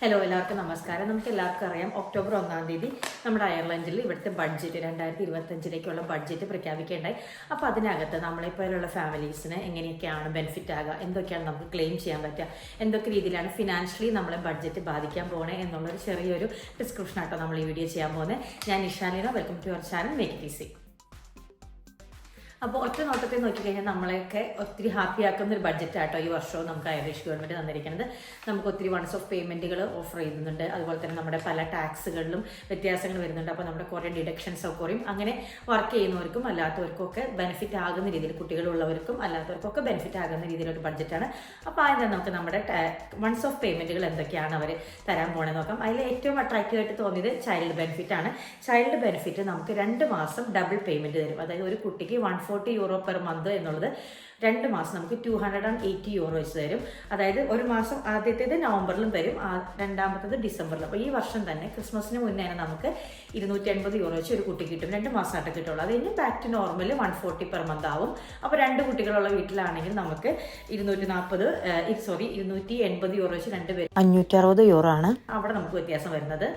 Hello എല്ലാവർക്കും നമസ്കാരം. നമുക്ക് എല്ലാവർക്കും അറിയാം ഒക്ടോബർ ഒന്നാം തീയതി നമ്മുടെ അയർലൻഡിൽ ഇവിടുത്തെ ബഡ്ജറ്റ് രണ്ടായിരത്തി ഇരുപത്തഞ്ചിലേക്കുള്ള ബഡ്ജറ്റ് പ്രഖ്യാപിക്കേണ്ടായി അപ്പോൾ അതിനകത്ത് നമ്മളെപ്പോലുള്ള ഫാമിലീസിന് എങ്ങനെയൊക്കെയാണ് ബെനിഫിറ്റ് ആകുക എന്തൊക്കെയാണ് നമുക്ക് ക്ലെയിം ചെയ്യാൻ പറ്റുക എന്തൊക്കെ രീതിയിലാണ് ഫിനാൻഷ്യലി നമ്മളെ ബഡ്ജറ്റ് ബാധിക്കാൻ പോകണേ എന്നുള്ളൊരു ചെറിയൊരു ഡിസ്ക്രിപ്ഷൻ ആട്ടോ നമ്മൾ ഈ വീഡിയോ ചെയ്യാൻ പോകുന്നത്. ഞാൻ ഇഷാനിന welcome to your channel make it easy അപ്പോൾ ഒറ്റ നോട്ടത്തിൽ നോക്കിക്കഴിഞ്ഞാൽ നമ്മളെയൊക്കെ ഒത്തിരി ഹാപ്പി ആക്കുന്ന ഒരു ബഡ്ജറ്റ് ആട്ടോ ഈ വർഷവും നമുക്ക് ഐറിഷ് ഗവൺമെന്റ് തന്നിരിക്കുന്നത്. നമുക്ക് ഒത്തിരി വൺസ് ഓഫ് പേയ്മെന്റുകൾ ഓഫർ ചെയ്യുന്നുണ്ട്. അതുപോലെ തന്നെ നമ്മുടെ പല ടാക്സുകളിലും വ്യത്യാസങ്ങൾ വരുന്നുണ്ട്. അപ്പോൾ നമ്മുടെ കുറേ ഡിഡക്ഷൻസ് ഒക്കെ കുറയും. അങ്ങനെ വർക്ക് ചെയ്യുന്നവർക്കും അല്ലാത്തവർക്കും ഒക്കെ ബെനിഫിറ്റ് ആകുന്ന രീതിയിൽ കുട്ടികളുള്ളവർക്കും അല്ലാത്തവർക്കും ഒക്കെ ബെനിഫിറ്റ് ആകുന്ന രീതിയിലൊരു ബഡ്ജറ്റാണ് അപ്പോൾ ആദ്യം നമുക്ക് നമ്മുടെ വൺസ് ഓഫ് പേയ്മെന്റുകൾ എന്തൊക്കെയാണ് അവർ തരാൻ പോകണമെന്ന് നോക്കാം. അതിൽ ഏറ്റവും അട്രാക്റ്റീവ് ആയിട്ട് തോന്നിയത് ചൈൽഡ് ബെനിഫിറ്റ് ആണ്. ചൈൽഡ് ബെനിഫിറ്റ് നമുക്ക് രണ്ട് മാസം ഡബിൾ പേയ്മെന്റ് തരും. അതായത് ഒരു കുട്ടിക്ക് one forty euro per month എന്നുള്ളത് രണ്ട് മാസം നമുക്ക് two hundred and eighty euro വെച്ച് തരും അതായത് ഒരു മാസം ആദ്യത്തേത് നവംബറിലും തരും രണ്ടാമത്തേത് ഡിസംബറിലും. അപ്പോൾ ഈ വർഷം തന്നെ ക്രിസ്മസിന് മുന്നേ നമുക്ക് ഇരുന്നൂറ്റി എൺപത് യൂറോ വെച്ച് ഒരു കുട്ടി കിട്ടും. രണ്ട് മാസമായിട്ട് കിട്ടുള്ളൂ. അത് കഴിഞ്ഞ് back to normal one forty per month ആവും. അപ്പോൾ രണ്ട് കുട്ടികളുള്ള വീട്ടിലാണെങ്കിൽ നമുക്ക് ഇരുന്നൂറ്റി നാൽപ്പത് സോറി ഇരുന്നൂറ്റി എൺപത് യൂറോ വെച്ച് രണ്ട് പേര് അഞ്ഞൂറ്റി അറുപത് യൂറോ ആണ്. അവിടെ നമുക്ക് വ്യത്യാസം വരുന്നത്.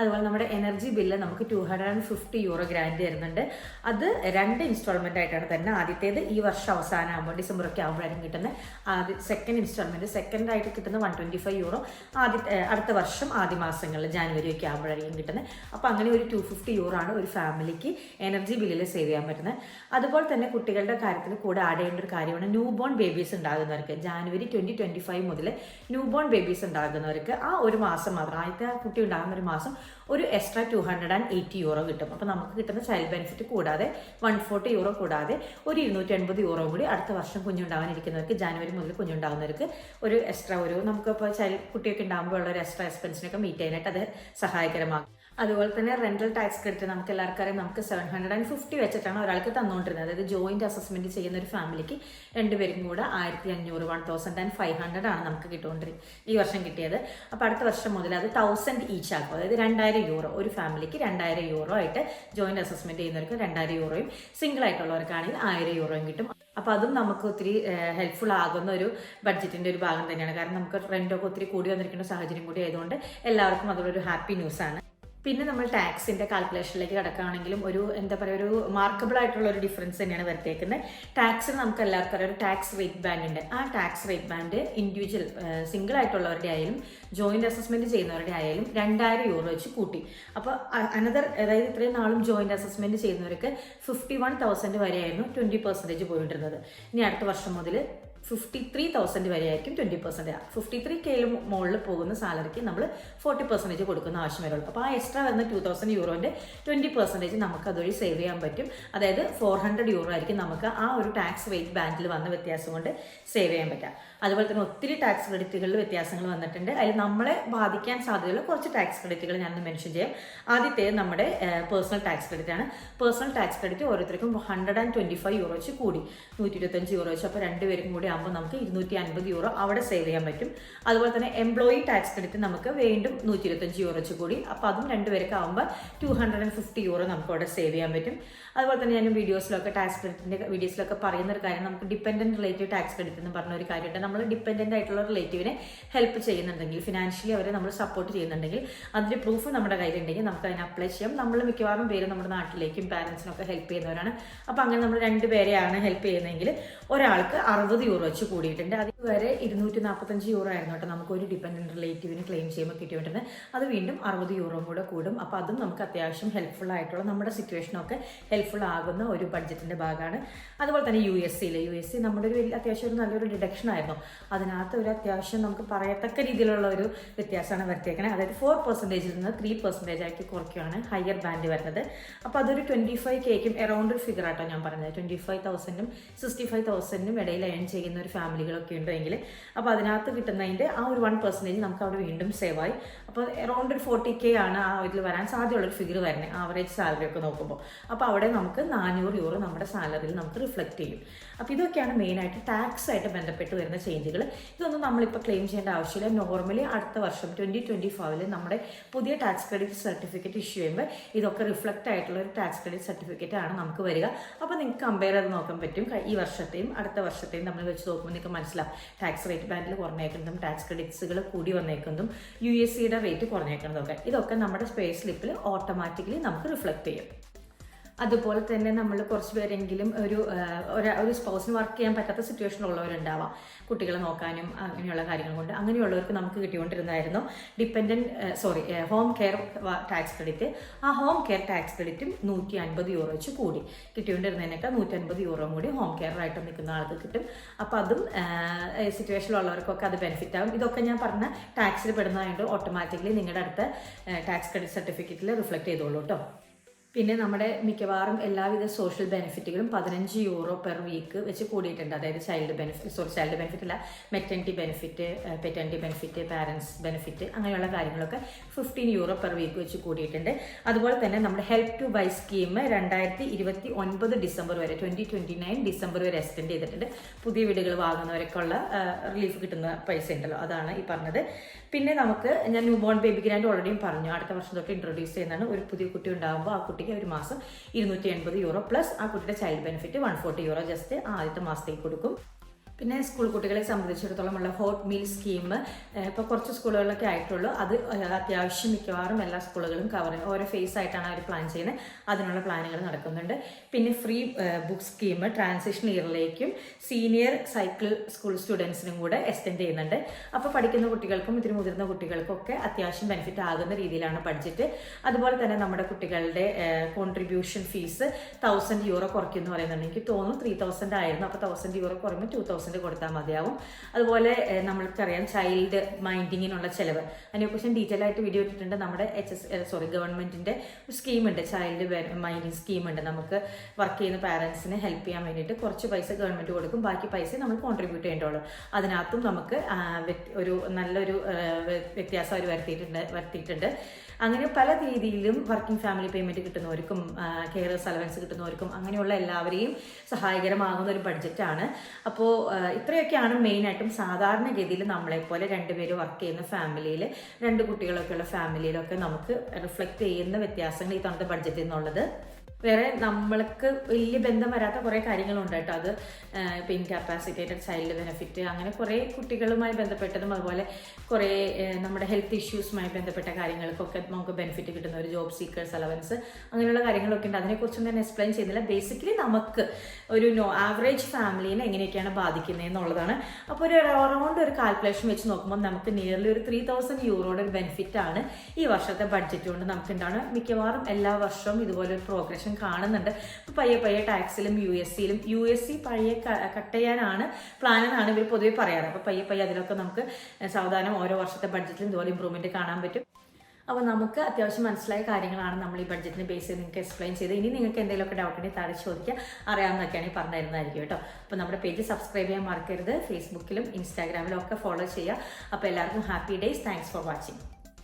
അതുപോലെ നമ്മുടെ എനർജി ബില്ല് നമുക്ക് two hundred and fifty euro grant തരുന്നുണ്ട്. അത് രണ്ട് ഇൻസ്റ്റാൾമെന്റ് ആയിട്ടാണ് തന്നെ ആദ്യത്തേത് ഈ വർഷം അവസാനം ആകുമ്പോൾ ഡിസംബർ ഒക്കെ ആകുമ്പോഴായിരിക്കും കിട്ടുന്നത്. ആദ്യ സെക്കൻഡ് ഇൻസ്റ്റാൾമെന്റ് സെക്കൻഡ് ആയിട്ട് കിട്ടുന്ന വൺ ട്വന്റി ഫൈവ് യൂറോ ആദ്യ അടുത്ത വർഷം ആദ്യ മാസങ്ങളിൽ ജാനുവരി ഒക്കെ ആകുമ്പോഴായിരിക്കും കിട്ടുന്നത്. അപ്പോൾ അങ്ങനെ ഒരു ടു ഫിഫ്റ്റി യൂറോ ആണ് ഒരു ഫാമിലിക്ക് എനർജി ബില്ലിൽ സേവ് ചെയ്യാൻ പറ്റുന്നത്. അതുപോലെ തന്നെ കുട്ടികളുടെ കാര്യത്തിൽ കൂടെ ആഡ് ചെയ്യേണ്ട ഒരു കാര്യമാണ് ന്യൂ ബോൺ ബേബീസ് ഉണ്ടാകുന്നവർക്ക്. ജാനുവരി ട്വന്റി ട്വന്റി ഫൈവ് മുതൽ ന്യൂ ബോൺ ബേബീസ് ഉണ്ടാകുന്നവർക്ക് ആ ഒരു മാസം മാത്രം ആദ്യത്തെ കുട്ടി ഉണ്ടാകുന്ന ഒരു മാസം ഒരു extra two hundred and eighty euro കിട്ടും. അപ്പോൾ നമുക്ക് കിട്ടുന്ന ചൈൽഡ് ബെനിഫിറ്റ് കൂടാതെ വൺ ഫോർട്ടി യൂറോ കൂടാതെ ഒരു ഇരുന്നൂറ്റി എൺപത് യൂറോ കൂടി അടുത്ത വർഷം കുഞ്ഞുണ്ടാവാനിരിക്കുന്നവർക്ക് ജാനുവരി മുതൽ കുഞ്ഞുണ്ടാവുന്നവർക്ക് ഒരു എക്സ്ട്രാ ഒരു നമുക്ക് ഇപ്പോൾ ചൈൽഡ് കുട്ടിയൊക്കെ ഉണ്ടാകുമ്പോൾ ഉള്ള ഒരു എക്സ്ട്രാ എക്സ്പെൻസിനൊക്കെ മീറ്റ് ചെയ്യാനായിട്ട് അത് സഹായകരമാകും അതുപോലെ തന്നെ റെന്റൽ ടാക്സ് ക്രെഡിറ്റ് നമുക്ക് എല്ലാവർക്കും നമുക്ക് സെവൻ ഹൺഡ്രഡ് ആൻഡ് ഫിഫ്റ്റി വെച്ചിട്ടാണ് ഒരാൾക്ക് തന്നുകൊണ്ടിരുന്നത് അതായത് ജോയിന്റ് അസസ്മെന്റ് ചെയ്യുന്ന ഒരു ഫാമിലിക്ക് രണ്ടുപേരും കൂടെ ആയിരത്തി അഞ്ഞൂറ് one thousand and five hundred ആണ് നമുക്ക് കിട്ടുകൊണ്ടിരിക്കുന്നത് ഈ വർഷം കിട്ടിയത്. അപ്പോൾ അടുത്ത വർഷം മുതൽ അത് തൗസൻഡ് ഈച്ച് ആക്കും. അതായത് രണ്ടായിരം യൂറോ. ഒരു ഫാമിലിക്ക് രണ്ടായിരം യൂറോ ആയിട്ട് ജോയിന്റ് അസസ്മെന്റ് ചെയ്യുന്നവർക്ക് രണ്ടായിരം യൂറോയും സിംഗിൾ ആയിട്ടുള്ളവർക്കാണെങ്കിൽ ആയിരം യൂറോയും കിട്ടും. അപ്പോൾ അതും നമുക്ക് ഒത്തിരി ഹെൽപ്ഫുൾ ആകുന്ന ഒരു ബഡ്ജറ്റിന്റെ ഒരു ഭാഗം തന്നെയാണ്. കാരണം നമുക്ക് റെന്റൊക്കെ ഒത്തിരി കൂടി വന്നിരിക്കുന്ന സാഹചര്യം കൂടി ആയതുകൊണ്ട് എല്ലാവർക്കും അതൊരു ഹാപ്പി ന്യൂസ് ആണ്. പിന്നെ നമ്മൾ ടാക്സിന്റെ കാൽക്കുലേഷനിലേക്ക് കിടക്കുകയാണെങ്കിലും ഒരു എന്താ പറയുക ഒരു മാർക്കബിൾ ആയിട്ടുള്ള ഒരു ഡിഫറൻസ് തന്നെയാണ് വരുത്തേക്കുന്നത് ടാക്സിന് നമുക്ക് എല്ലാവർക്കും അറിയാം ഒരു ടാക്സ് റേറ്റ് ബാൻഡ് ഉണ്ട്. ആ tax rate band individual single ആയിട്ടുള്ളവരുടെ ആയാലും ജോയിന്റ് അസസ്മെന്റ് ചെയ്യുന്നവരുടെ ആയാലും രണ്ടായിരം യൂറോ വെച്ച് കൂട്ടി. അപ്പോൾ അനദർ അതായത് ഇത്രയും നാളും ജോയിന്റ് അസസ്മെന്റ് ചെയ്യുന്നവർക്ക് ഫിഫ്റ്റി വൺ തൗസൻഡ് വരെയായിരുന്നു ട്വന്റി പെർസെന്റേജ് പോയിട്ടിരുന്നത്. ഇനി അടുത്ത വർഷം മുതൽ ഫിഫ്റ്റി ത്രീ തൗസൻഡ് വരെ ആയിരിക്കും ട്വന്റി പെർസെന്റ് ഫിഫ്റ്റി ത്രീ കെയിൽ മുകളിൽ പോകുന്ന സാലറിക്ക് നമ്മൾ ഫോർട്ടി പെർസെന്റേജ് കൊടുക്കുന്ന ആവശ്യം വരുള്ളൂ അപ്പോൾ ആ എക്സ്ട്രാ വരുന്ന ടു തൗസൻഡ് യൂറോന്റെ ട്വന്റി പെർസെന്റേജ് നമുക്ക് അതുവഴി സേവ് ചെയ്യാൻ പറ്റും. അതായത് ഫോർ ഹൺഡ്രഡ് യൂറോ ആയിരിക്കും നമുക്ക് ആ ഒരു ടാക്സ് വെയിറ്റ് ബാൻഡിൽ വന്ന വ്യത്യാസം കൊണ്ട് സേവ് ചെയ്യാൻ പറ്റുക. അതുപോലെ തന്നെ ഒത്തിരി ടാക്സ് ക്രെഡിറ്റുകളിൽ വ്യത്യാസങ്ങൾ വന്നിട്ടുണ്ട്. അതിൽ നമ്മളെ ബാധിക്കാൻ സാധ്യതയുള്ള കുറച്ച് ടാക്സ് ക്രെഡിറ്റുകൾ ഞാൻ മെൻഷൻ ചെയ്യാം. ആദ്യത്തെ നമ്മുടെ പേഴ്സണൽ ടാക്സ് ക്രെഡിറ്റ് ആണ്. പേഴ്സണൽ ടാക്സ് ക്രെഡിറ്റ് ഓരോരുത്തർക്കും hundred and twenty five euro വെച്ച് കൂടി. നൂറ്റി ഇരുപത്തഞ്ച് യൂറോ വെച്ച്. അപ്പോൾ രണ്ടുപേരും കൂടി ആകുമ്പോൾ നമുക്ക് ഇരുന്നൂറ്റി അൻപത് യൂറോ അവിടെ സേവ് ചെയ്യാൻ പറ്റും. അതുപോലെ തന്നെ എംപ്ലോയി ടാക്സ് ക്രെഡിറ്റ് നമുക്ക് വീണ്ടും നൂറ്റി ഇരുപത്തഞ്ച് യൂറോ വെച്ച് കൂടി. അപ്പോൾ അതും രണ്ടുപേർക്ക് ആകുമ്പോൾ two hundred and fifty euro നമുക്ക് അവിടെ സേവ് ചെയ്യാൻ പറ്റും. അതുപോലെ തന്നെ ഞാൻ വീഡിയോസിലൊക്കെ ടാക്സ് ക്രെഡിറ്റിന്റെ വീഡിയോസിലൊക്കെ പറയുന്ന ഒരു കാര്യം നമുക്ക് ഡിപ്പെൻഡന്റ് റിലേറ്റീവ് ടാക്സ് ക്രെഡിറ്റ് എന്ന് പറഞ്ഞ ഒരു കാര്യമുണ്ട്. നമ്മൾ ഡിപ്പെൻഡന്റ് ആയിട്ടുള്ള റിലേറ്റീവിനെ ഹെൽപ്പ് ചെയ്യുന്നുണ്ടെങ്കിൽ ഫിനാൻഷ്യലി അവരെ നമ്മൾ സപ്പോർട്ട് ചെയ്യുന്നുണ്ടെങ്കിൽ അതിന്റെ പ്രൂഫ് നമ്മുടെ കയ്യിലുണ്ടെങ്കിൽ നമുക്ക് അതിനെ അപ്ലൈ ചെയ്യാം. നമ്മൾ മിക്കവാറും പേര് നമ്മുടെ നാട്ടിലേക്കും പാരൻസിനൊക്കെ ഹെൽപ്പ് ചെയ്യുന്നവരാണ്. അപ്പോൾ അങ്ങനെ നമ്മൾ രണ്ട് പേരെയാണ് ഹെൽപ്പ് ചെയ്യുന്നതെങ്കിൽ ഒരാൾക്ക് അറുപത് യൂറോ വെച്ച് കൂടിയിട്ടുണ്ട്. അതുവരെ ഇരുന്നൂറ്റി നാൽപ്പത്തഞ്ച് യൂറോ ആയിരുന്നു കേട്ടോ. നമുക്ക് ഒരു ഡിപ്പെൻഡന്റ് റിലേറ്റീവിന് ക്ലെയിം ചെയ്യുമ്പോൾ കിട്ടിയിട്ടുണ്ട് അത് വീണ്ടും അറുപത് യൂറോ കൂടെ കൂടും. അപ്പോൾ അതും നമുക്ക് അത്യാവശ്യം ഹെൽപ്ഫുൾ ആയിട്ടുള്ള നമ്മുടെ സിറ്റുവേഷനൊക്കെ ഹെൽപ്ഫുൾ ആകുന്ന ഒരു ബഡ്ജറ്റിന്റെ ഭാഗമാണ്. അതുപോലെ തന്നെ യു എസ് സിയിൽ യു എസ് സി നമ്മുടെ ഒരു വലിയ അത്യാവശ്യം ഒരു നല്ലൊരു ഡിഡക്ഷൻ ആയിരുന്നു. അതിനകത്ത് ഒരു അത്യാവശ്യം നമുക്ക് പറയത്തക്ക രീതിയിലുള്ള ഒരു വ്യത്യാസമാണ് വരുത്തിയേക്കണേ. അതായത് ഫോർ പെർസെന്റേജിൽ നിന്ന് ത്രീ പെർസെന്റേജ് ആക്കി കുറയ്ക്കുകയാണ് ഹയർ ബാൻഡ് വരുന്നത്. അപ്പോൾ അതൊരു ട്വന്റി ഫൈവ് കേക്കും എറൗണ്ട് ഒരു ഫിഗർ ആട്ടോ ഞാൻ പറഞ്ഞത്. ട്വന്റി ഫൈവ് തൗസൻഡും സിക്സ്റ്റി ഫൈവ് തൗസൻഡിനും ഇടയിൽ ഏൺ ചെയ്യുന്ന ഒരു ഫാമിലികളൊക്കെ ഉണ്ടെങ്കിൽ അപ്പോൾ അതിനകത്ത് കിട്ടുന്നതിന്റെ ആ ഒരു വൺ പെർസെന്റേജ് നമുക്ക് അവിടെ വീണ്ടും സേവ് ആയി. അപ്പോൾ എറൗണ്ട് ഒരു ഫോർട്ടി കെ ആണ് ആ ഇതിൽ വരാൻ സാധ്യതയുള്ളൊരു ഫിഗർ വരുന്നത് ആവറേജ് സാലറി ഒക്കെ നോക്കുമ്പോൾ അപ്പോൾ അവിടെ നമുക്ക് നാനൂറ് യൂറോ നമ്മുടെ സാലറിയിൽ നമുക്ക് റിഫ്ലക്റ്റ് ചെയ്യും. അപ്പോൾ ഇതൊക്കെയാണ് മെയിനായിട്ട് ടാക്സ് ആയിട്ട് ബന്ധപ്പെട്ട് വരുന്ന ചേഞ്ചുകൾ ഇതൊന്നും നമ്മളിപ്പോൾ ക്ലെയിം ചെയ്യേണ്ട ആവശ്യമില്ല. നോർമലി അടുത്ത വർഷം ട്വന്റി ട്വന്റി ഫൈവിൽ നമ്മുടെ പുതിയ ടാക്സ് ക്രെഡിറ്റ് സർട്ടിഫിക്കറ്റ് ഇഷ്യൂ ചെയ്യുമ്പോൾ ഇതൊക്കെ റിഫ്ലക്റ്റ് ആയിട്ടുള്ള ഒരു ടാക്സ് ക്രെഡിറ്റ് സർട്ടിഫിക്കറ്റ് ആണ് നമുക്ക് വരിക. അപ്പോൾ നിങ്ങൾക്ക് കമ്പയർ ചെയ്ത് നോക്കാൻ പറ്റും. ഈ വർഷത്തെയും അടുത്ത വർഷത്തെയും നമ്മൾ വെച്ച് നോക്കുമ്പോൾ നിങ്ങൾക്ക് മനസ്സിലാവും. ടാക്സ് റേറ്റ് ബാൻഡിൽ കുറഞ്ഞേക്കുന്നതും ടാക്സ് ക്രെഡിറ്റ്സുകൾ കൂടി വന്നേക്കുന്നതും യു എസ് സിയുടെ റേറ്റ് കുറഞ്ഞേക്കുന്നതൊക്കെ ഇതൊക്കെ നമ്മുടെ സ്പേസ് സ്ലിപ്പിൽ ഓട്ടോമാറ്റിക്കലി നമുക്ക് റിഫ്ലക്ട് ചെയ്യും. അതുപോലെ തന്നെ നമ്മൾ കുറച്ച് പേരെങ്കിലും ഒരു ഒരാ- സ്പൗസിന് വർക്ക് ചെയ്യാൻ പറ്റാത്ത സിറ്റുവേഷനിലുള്ളവരുണ്ടാവാം കുട്ടികളെ നോക്കാനും അങ്ങനെയുള്ള കാര്യങ്ങൾ കൊണ്ട്. അങ്ങനെയുള്ളവർക്ക് നമുക്ക് കിട്ടിക്കൊണ്ടിരുന്നതായിരുന്നു. Dependent sorry home care tax credit ആ ഹോം കെയർ ടാക്സ് ക്രെഡിറ്റും നൂറ്റി അൻപത് യൂറോ വെച്ച് കൂടി. കിട്ടിക്കൊണ്ടിരുന്നതിനേക്കാൾ നൂറ്റി അൻപത് യൂറോ കൂടി ഹോം കെയറായിട്ട് നിൽക്കുന്ന ആൾക്ക് കിട്ടും. അപ്പോൾ അതും സിറ്റുവേഷനിലുള്ളവർക്കൊക്കെ അത് ബെനിഫിറ്റ് ആകും. ഇതൊക്കെ ഞാൻ പറഞ്ഞ ടാക്സിൽ പെടുന്നതായതുകൊണ്ട് ഓട്ടോമാറ്റിക്കലി നിങ്ങളുടെ അടുത്ത ടാക്സ് ക്രെഡിറ്റ് സർട്ടിഫിക്കറ്റിൽ റിഫ്ലക്ട് ചെയ്തോളൂ കേട്ടോ പിന്നെ നമ്മുടെ മിക്കവാറും എല്ലാവിധ സോഷ്യൽ ബെനിഫിറ്റുകളും പതിനഞ്ച് യൂറോ പെർ വീക്ക് വെച്ച് കൂടിയിട്ടുണ്ട്. അതായത് child benefit sorry child benefit അല്ല maternity benefit paternity benefit parents benefit അങ്ങനെയുള്ള കാര്യങ്ങളൊക്കെ ഫിഫ്റ്റീൻ യൂറോ പെർ വീക്ക് വെച്ച് കൂടിയിട്ടുണ്ട്. അതുപോലെ തന്നെ നമ്മുടെ ഹെൽപ്പ് ടു ബൈ സ്കീം രണ്ടായിരത്തി ഇരുപത്തി ഒൻപത് ഡിസംബർ വരെ ട്വന്റി ട്വന്റി നയൻ ഡിസംബർ വരെ എക്സ്റ്റെൻഡ് ചെയ്തിട്ടുണ്ട്. പുതിയ വീടുകൾ വാങ്ങുന്നവരൊക്കെയുള്ള റിലീഫ് കിട്ടുന്ന പൈസ ഉണ്ടല്ലോ അതാണ് ഈ പറഞ്ഞത്. പിന്നെ നമുക്ക് ഞാൻ ന്യൂ ബോൺ ബേബി ഗ്രാൻഡ് ഓൾറെഡിയും പറഞ്ഞു അടുത്ത വർഷം തൊട്ട് ഇൻട്രൊഡ്യൂസ് ചെയ്യുന്നതാണ് ഒരു പുതിയ കുട്ടി ഉണ്ടാകുമ്പോൾ ആ കുട്ടിക്ക് ഒരു മാസം ഇരുന്നൂറ്റി എൺപത് യൂറോ പ്ലസ് ആ കുട്ടിയുടെ child benefit one forty euro just ആദ്യത്തെ മാസത്തേക്ക് കൊടുക്കും. പിന്നെ സ്കൂൾ കുട്ടികളെ സംബന്ധിച്ചിടത്തോളം ഉള്ള ഹോട്ട് മീൽ സ്കീം ഇപ്പോൾ കുറച്ച് സ്കൂളുകളിലൊക്കെ ആയിട്ടുള്ളൂ. അത് അത്യാവശ്യം മിക്കവാറും എല്ലാ സ്കൂളുകളും കവർ ഓരോ ഫേസ് ആയിട്ടാണ് അവർ പ്ലാൻ ചെയ്യുന്നത്. അതിനുള്ള പ്ലാനുകൾ നടക്കുന്നുണ്ട്. പിന്നെ ഫ്രീ ബുക്ക് സ്കീം ട്രാൻസിഷൻ ഇയറിലേക്കും സീനിയർ സൈക്കിൾ സ്കൂൾ സ്റ്റുഡൻസിനും കൂടെ എക്സ്റ്റെൻഡ് ചെയ്യുന്നുണ്ട്. അപ്പോൾ പഠിക്കുന്ന കുട്ടികൾക്കും ഇതിന് മുതിർന്ന കുട്ടികൾക്കും ഒക്കെ അത്യാവശ്യം ബെനിഫിറ്റ് ആകുന്ന രീതിയിലാണ് ബഡ്ജറ്റ് അതുപോലെ തന്നെ നമ്മുടെ കുട്ടികളുടെ കോൺട്രിബ്യൂഷൻ ഫീസ് തൗസൻഡ് യൂറോ കുറയ്ക്കും എന്ന് പറയുന്നുണ്ട്. എനിക്ക് തോന്നുന്നു ത്രീ തൗസൻഡ് ആയിരുന്നു. അപ്പോൾ തൗസൻഡ് യൂറോ കുറയുമ്പോൾ ടു തൗസൻഡ് കൊടുത്താൽ മതിയാവും. അതുപോലെ നമ്മൾക്കറിയാം ചൈൽഡ് മൈൻഡിങ്ങിനുള്ള ചിലവ്. അതിനെക്കുറിച്ച് ഡീറ്റെയിൽ ആയിട്ട് വീഡിയോ ഇട്ടിട്ടുണ്ട്. നമ്മുടെ എച്ച് എസ് സോറി ഗവൺമെന്റിന്റെ ഒരു സ്കീമുണ്ട് ചൈൽഡ് മൈൻഡിങ് സ്കീമുണ്ട് നമുക്ക് വർക്ക് ചെയ്യുന്ന പാരൻസിനെ ഹെൽപ്പ് ചെയ്യാൻ വേണ്ടിയിട്ട് കുറച്ച് പൈസ ഗവൺമെന്റ് കൊടുക്കും. ബാക്കി പൈസ നമ്മൾ കോൺട്രിബ്യൂട്ട് ചെയ്യേണ്ടുള്ളൂ അതിനകത്തും നമുക്ക് ഒരു നല്ലൊരു വ്യത്യാസം അവർ വരുത്തിയിട്ടുണ്ട് വരുത്തിയിട്ടുണ്ട്. അങ്ങനെ പല രീതിയിലും വർക്കിംഗ് ഫാമിലി പേയ്മെന്റ് കിട്ടുന്നവർക്കും കെയറേഴ്സ് അലവൻസ് കിട്ടുന്നവർക്കും അങ്ങനെയുള്ള എല്ലാവരെയും സഹായകരമാകുന്ന ഒരു ബഡ്ജറ്റാണ് അപ്പോൾ ഇത്രയൊക്കെയാണ് മെയിനായിട്ടും സാധാരണഗതിയിൽ നമ്മളെപ്പോലെ രണ്ടുപേര് വർക്ക് ചെയ്യുന്ന ഫാമിലിയിൽ രണ്ട് കുട്ടികളൊക്കെയുള്ള ഫാമിലിയിലൊക്കെ നമുക്ക് റിഫ്ലക്റ്റ് ചെയ്യുന്ന വ്യത്യാസങ്ങൾ ഈ തവണത്തെ ബഡ്ജറ്റിൽ നിന്നുള്ളത്. വേറെ നമ്മൾക്ക് വലിയ ബന്ധം വരാത്ത കുറേ കാര്യങ്ങളുണ്ട് കേട്ടോ. അത് ഇപ്പൊ ഇൻകാപ്പാസിറ്റേറ്റഡ് ചൈൽഡ് ബെനിഫിറ്റ് അങ്ങനെ കുറേ കുട്ടികളുമായി ബന്ധപ്പെട്ടതും അതുപോലെ കുറേ നമ്മുടെ ഹെൽത്ത് ഇഷ്യൂസുമായി ബന്ധപ്പെട്ട കാര്യങ്ങൾക്കൊക്കെ നമുക്ക് ബെനിഫിറ്റ് കിട്ടുന്ന ഒരു ജോബ് സീക്കേഴ്സ് അലവൻസ് അങ്ങനെയുള്ള കാര്യങ്ങളൊക്കെ ഉണ്ട്. അതിനെക്കുറിച്ചൊന്നും ഞാൻ എക്സ്പ്ലെയിൻ ചെയ്യുന്നില്ല. ബേസിക്കലി നമുക്ക് ഒരു നോ ആവറേജ് ഫാമിലീനെ എങ്ങനെയൊക്കെയാണ് ബാധിക്കുന്നത് എന്നുള്ളതാണ് അപ്പോൾ ഒരു അറൗണ്ട് ഒരു കാൽക്കുലേഷൻ വെച്ച് നോക്കുമ്പോൾ നമുക്ക് നിയർലി ഒരു ത്രീ തൗസൻഡ് യൂറോയുടെ ഒരു ബെനിഫിറ്റ് ആണ് ഈ വർഷത്തെ ബഡ്ജറ്റ് കൊണ്ട് നമുക്ക് എന്താണ് മിക്കവാറും എല്ലാ വർഷവും ഇതുപോലെ ഒരു പ്രോഗ്രഷൻ കാണുന്നുണ്ട്. അപ്പോൾ പയ്യെ പയ്യെ ടാക്സിലും യു എസ് സിയിലും യു എസ് സി പഴയ കട്ട് ചെയ്യാനാണ് പ്ലാൻ എന്നാണ് ഇവർ പൊതുവെ പറയാറ്. അപ്പോൾ പയ്യെ പയ്യെ അതിലൊക്കെ നമുക്ക് സാവധാനം ഓരോ വർഷത്തെ ബഡ്ജറ്റിലും ഇതുപോലെ ഇമ്പ്രൂവ്മെന്റ് കാണാൻ പറ്റും. അപ്പോൾ നമുക്ക് അത്യാവശ്യം മനസ്സിലായ കാര്യങ്ങളാണ് നമ്മൾ ഈ ബഡ്ജറ്റിന് ബേസ് ചെയ്ത് നിങ്ങൾക്ക് എക്സ്പ്ലെയിൻ ചെയ്ത് ഇനി നിങ്ങൾക്ക് എന്തെങ്കിലുമൊക്കെ ഡൗട്ട് ഉണ്ടെങ്കിൽ താഴെ ചോദിക്കുക. അറിയാവുന്നതൊക്കെയാണ് ഈ പറഞ്ഞു തരുന്നതായിരിക്കും കേട്ടോ. അപ്പോൾ നമ്മുടെ പേജ് സബ്സ്ക്രൈബ് ചെയ്യാൻ മറക്കരുത്. ഫേസ്ബുക്കിലും ഇൻസ്റ്റാഗ്രാമിലും ഒക്കെ ഫോളോ ചെയ്യുക. അപ്പോൾ എല്ലാവർക്കും happy days thanks for watching